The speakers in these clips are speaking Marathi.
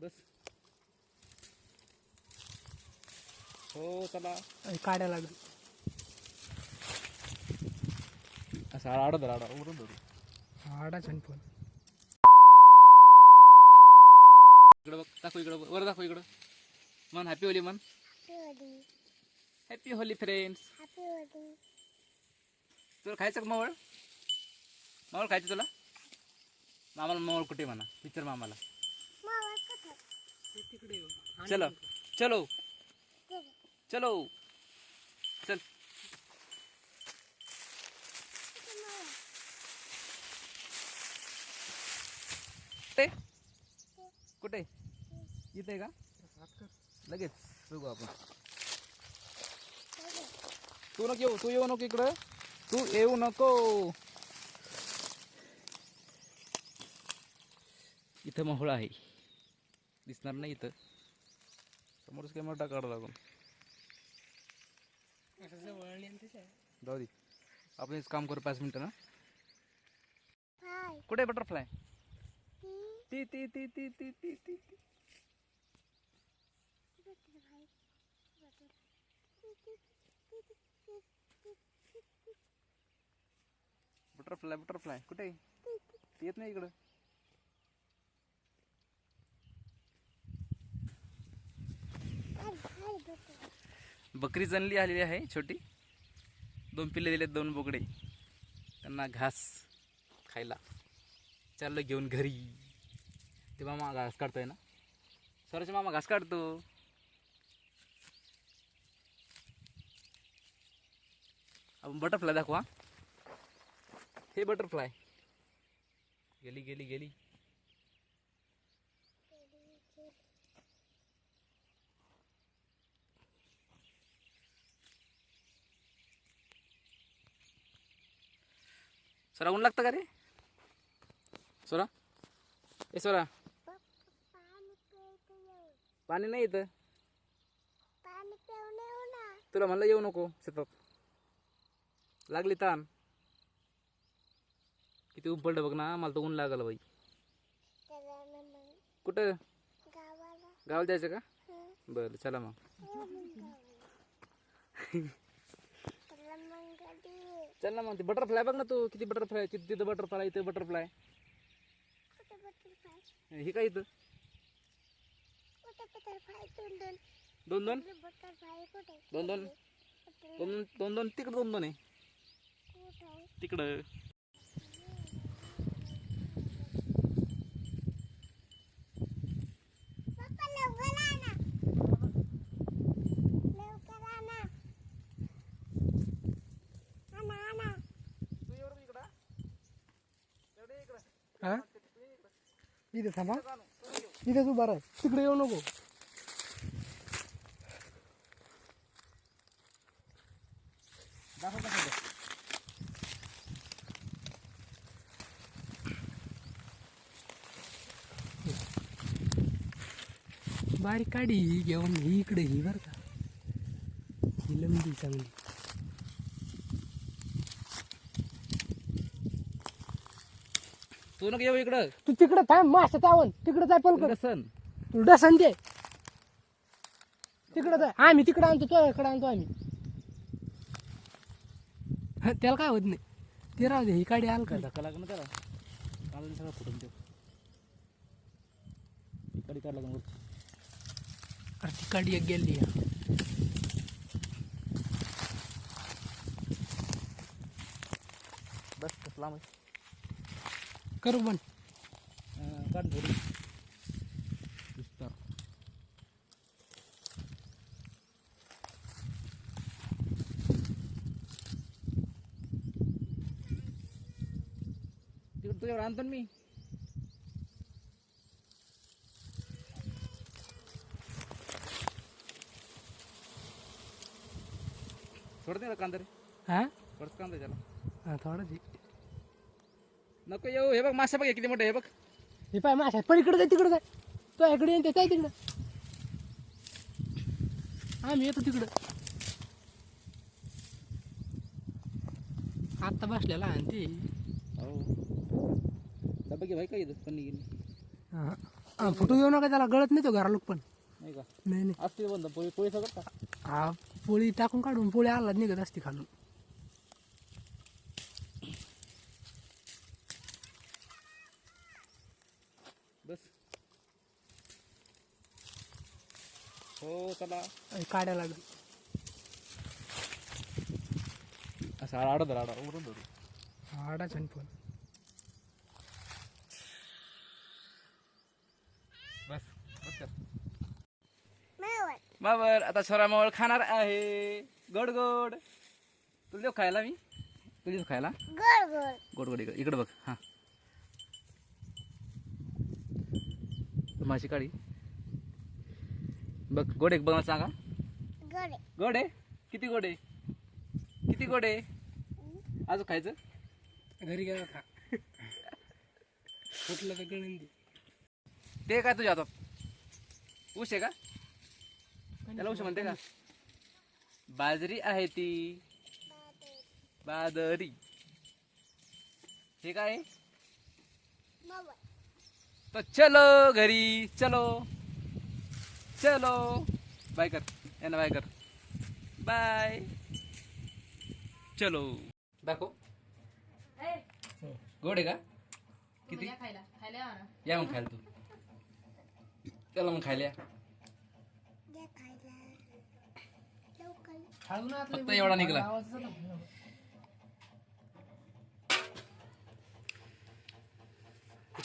बस. हो चला. काढायला लागेल. असं आडा धर आडा उडून धरू. आडाच आणि फोन. इकडं बघ दाखव इकडं. वर दाखव इकडं. मन हॅपी होली मन. हॅपी होली फ्रेंड्स तुला खायचं का मावळ? मावळ खायचं तुला? मामाला मावळ कुठे म्हणा पिक्चर मामाला. चलो. चलो. चलो. चल. कुठे? कुठे? इथे का? लगेच बघू आपण. तू नको येऊ तू येऊ नको इकडं. तू येऊ नको. इथं मोहळा आहे. दिसणार नाही इथं. समोरच कॅमेरा टाकायला लागून जाऊ दे. आपण हेच काम करू पाच मिनटं ना? कुठे बटरफ्लाय ती. ती ती ती ती ती ती बटरफ्लाय बटरफ्लाय कुठे येत नाही इकडं. बकरी जनली आलेली आहे छोटी. दोन पिल्ले दिलेत दोन बोकडे त्यांना घास खायला चाललं घेऊन घरी. ते मामा घास काढतोय ना. स्वराचे मामा घास काढतो. आपण बटरफ्लाय दाखवा. हे बटरफ्लाय गेली गेली गेली. सोरा ऊन लागतं का रे? सोरा? ए सोरा. पाणी नाही येतं तुला म्हणलं येऊ नको शेतात. लागली ताण. किती ऊन पडलं बघ ना मला तर ऊन लागलं बाई. कुठं? गावाला. जायचं का? बरं चला मग. चल ना मग ते बटरफ्लाय बघ ना तू किती बटरफ्लाय किती तिथं बटरफ्लाय इथं बटरफ्लाय हे काय इथं? दोन दोन. दोन दोन? दोन दोन? दोन तिकडं दोन दोन आहे? तिकडं हा इथे थांबा. इथेच तू राह तिकडे येऊ नको. बारीक काढी घेऊन ही इकडे ही बरं का. ही लंबी चांगली. तू नको येऊ इकडं. तू तिकडे थांब माशा चावल तिकडे जाय पण कर सण तू डसन दे. तिकडे जाय आम्ही तिकडे आणतो तो इकडे आणतो आम्ही. हा, त्याला काय होत नाही. ते राहू दे ही काडी आल का धक्का लागला ना त्याला. मला सगळं फुटून देऊ इकडे काढला का वरती अरे ती काडी एक गेली बस कसला मग? करू पण. दिसतं. तिकडे तुझ्यावर आणतो मी. सोडते ना कांदा रे? हा? थोडंच कांदा त्याला. हा थोडं दे नको येऊ. हे बघ मासे बघ हे किती मोठे हे बघ. हे पाय माशा पण इकडे जाय तिकडे जाय. तो इकडे येते काय तिकडं. आम्ही येतो तिकडं. आत्ता बसलेला आणि ते हो डबा घे भाई का इथं पन्नी गेली हा. हा, फुटू देऊ नका त्याला. गळत नाही तो घरा लोक पण. नाही का? नाही नाही. असते बंद. पोळी पोळी सगळं का हा पोळी टाकून काढून पोळी आला निघत असते खालून बस चला आणि काड्या लागली. असं आडा धर आडा उघडून धरू. आडा छान पण बस बस कर. बाबर आता छोरा मावळ खाणार आहे. गोड गोड. तुला देऊ खायला मी? तुला देऊ खायला? गोड गोड इकडे इकडे बघ हा. माशी काढी. बघ गोड बघ सांगा. गोड. आहे किती गोड? किती गोड? अजून खायचं? घरी गेला खा फुटलं तर गळून दे. ते काय तुझ्या हातात? ऊस आहे का? त्याला ऊस म्हणते का? बाजरी आहे ती. बादरी हे काय? आहे? तो चलो घरी चलो. चलो। बाय कर. यांना बाय कर. बाय. चलो. दाखव. गोड आहे का? किती? या मग खायला तू. त्याला मग खायला फक्त एवढा निघाला.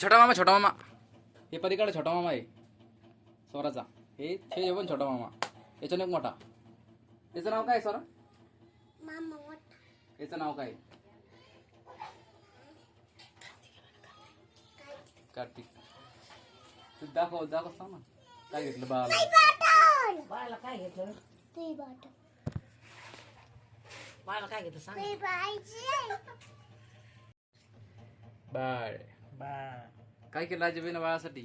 छोटा मामा छोटा मामा. हे पलीकडे छोटा मामा आहे. स्वराचा. हे हे पण छोटा मामा. याच्याने एक मोठा. याचं नाव काय स्वरा याचं नाव काय? कार्तिक. तू दाखव दाखव सांग ना. काय घेतलं बाळाला? बाळाला काय घेतलं? बाळाला काय घेतलं सांग. बाळ. बाळ. काय केलं आजीबाईनं बाळासाठी?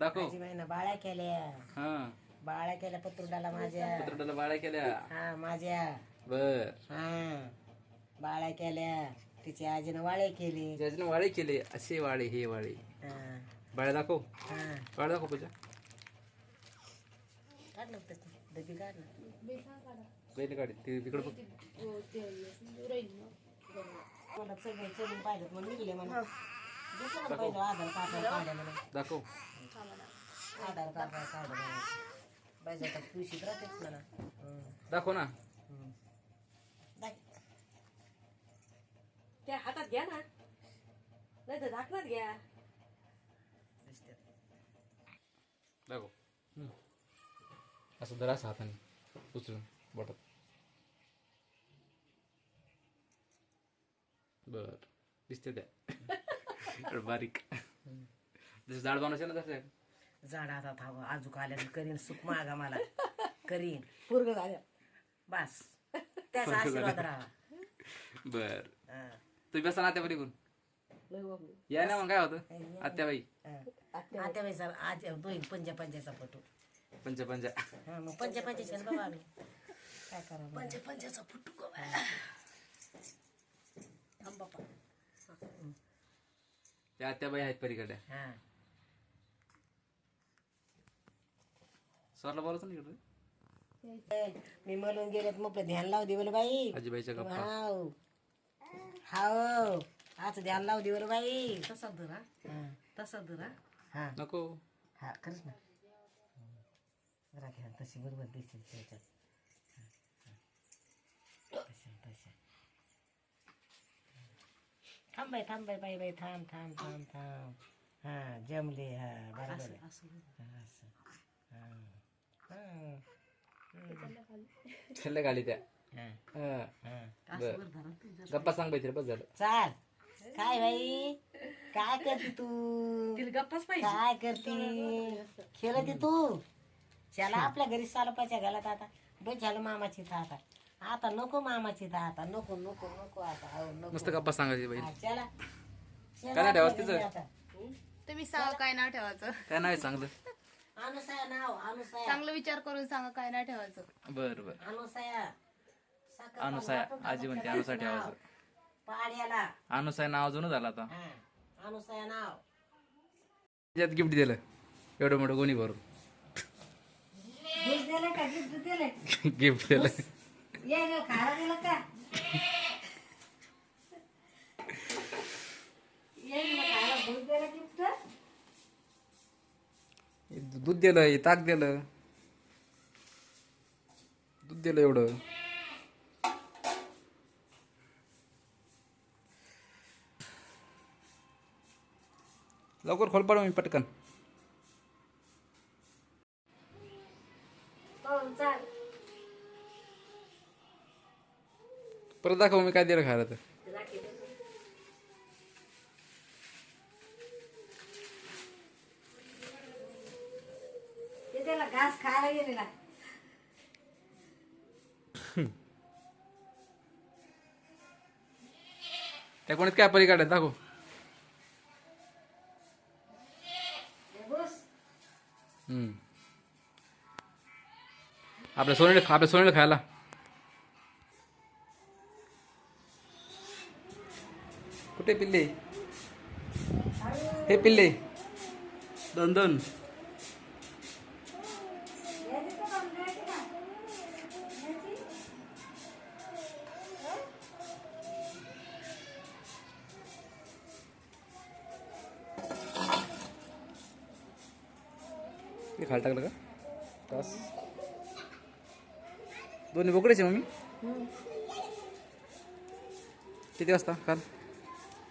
दाखव. बाळ्या केल्या. हा. बाळ्या केल्या पत्रुडाला माझ्या. पत्रडाला बाळा केल्या? हा माझ्या. बर. हा. बाळ्या केल्या. तिच्या आजीनं वाळे केले. ज्याच्यानं वाळे केले. असे वाळे हे वाळे. हा. बाळा दाखव. हा. दाखव पूजा. काढ ना त्याचं डबी काढ ना. पहिले काढ. ते तिकडे बघ. मला सगळे चलून पाहिलं म्हणून निघले म्हणा दिसलं ना पहिलं आधार कार्ड काढलं म्हणून. दाखव. आधार कार्ड काढलं म्हणून पाहिजे आता पिवशीत राहतेच म्हणा. दाखव ना. त्या हातात घ्या ना. नाही तर झाकणात घ्या. दाखव. असं जरा असं हाताने उचलून बोटात. बर. दिसते त्या. बारीक. जसं झाड बनवायचं ना तसं. झाड हातात हवं आजूक आल्या करीन सुख मागा मला. करीन. पूर्ग झाल्या बस. त्याचा आशीर्वाद राहा. बर. हं. तुम्ही बसा ना आत्याबाई कोण या ना मग काय होतं? आत्याबाई. हं. आता बाई सर आज दोन पंजा पंजाचा फोटो. पंच पंचा हा मग पंजा पंजाचे बाबा आम्ही. काय करा पंजा पंजाचा फोटो थांब बापा त्या आत्याबाई आहेत पलीकडे. हा. सरला बोलायचं ना इकडे. मी म्हणून गेलेत मग ध्यान लाव दे बोल बाई. आजीबाईच्या गप्पा. हाव हाव. आज ध्यान लाव दे बोल बाई. तसा धरा. तसा धरा. हा. नको. हा खरंच ना. जरा घ्या तशी बरोबर दिसते त्याच्यात. तशा तशा. थांब बाई थांब बाई बाई बाई थांब थांब थांब थांब. हा जमले. हा बरोबर आहे. हा, असं. हा. हा. छल्ल्या गाली त्या हा. हा. हा. बर. गप्पा सांग पाहिजे बस झालं. चाल. काय बाई? काय करते तू? गप्पाच पाहिजे. काय करते? खेळते तू? चला आपल्या घरी सालपाच्या घालत आता. बस झालं मामाची था आता. आता नको मामाची था आता. नको नको नको आता. हो नको. मस्त गप्पा सांगायची बाई. हा, चला. चला काय ठेवायचं तिचं? नाव ठेवायचं. काय नाही चांगलं अनुसया नाव अनुसया चांगलं विचार करून सांगा काय नाव ठेवायचं. बर बर. अनुसया साखर अनुसया पाणी आजी म्हणते वाटून अनुसया ठेवायचं. पाड्याला. अनुसया नाव जुनं झालं आता. हा अनुसया नाव. त्याच्यात गिफ्ट दिलं एवढं मोठं कोणी भरून. दूध दिलं का? दूध दिलं? गिफ्ट दिलं. ये ग खायला दिलं का? ये ग खायला दूध दिलं गिफ्ट दूध दिलं हे ताक दिलं. दूध दिलं एवढं. लवकर खोल पाडू मी पटकन. परत दाखव मी काय दिलं खायला तर. खायला गेलेला त्या कोणीत काय परी काढत दाखव. बस. हम्म. आपल्या सोनेला आपल्या सोनेला खायला. कुठे पिल्ले? हे पिल्ले. दोन दोन ते खायला टाकलं का? तास दोन्ही बोकडेचे मम्मी? किती वाजता? काल?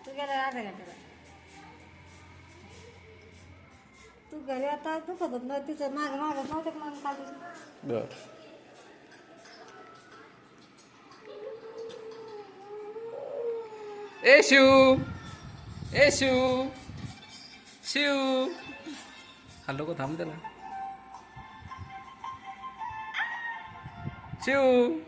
तू गेला अर्धा तू घरी आता दुखत होत ना तिचं माग मागत नव्हतं मग काढून बर. ए शिव. ए शिव. शिव. हल्लो को थांब त्याला शिव